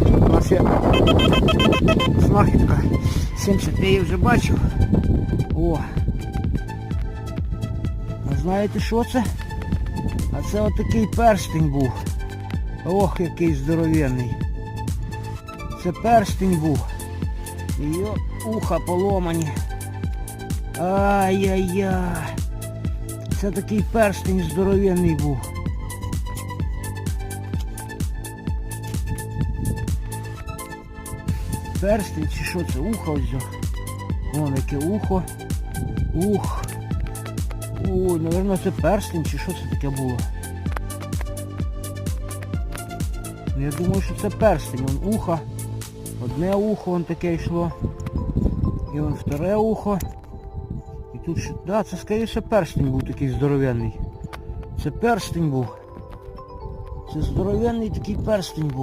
У нас є знахідка 70 я її вже бачив. О! А знаєте що це? А це отакий перстень був. Ох, який здоровенний. Це перстень був. І уха поломані. Ай-яй-яй. Це такий перстень здоровенний був. Перстень чи що це? Ухо ось. Вон яке ухо. Ух. Ой, напевно це перстень чи що це таке було? Ну, Я думаю, що це перстень. Вон ухо. Одне ухо вон таке йшло. І вон вторе ухо. І тут ще... Да, це скоріше перстень був такий здоровенний. Це перстень був. Це здоровенний такий перстень був.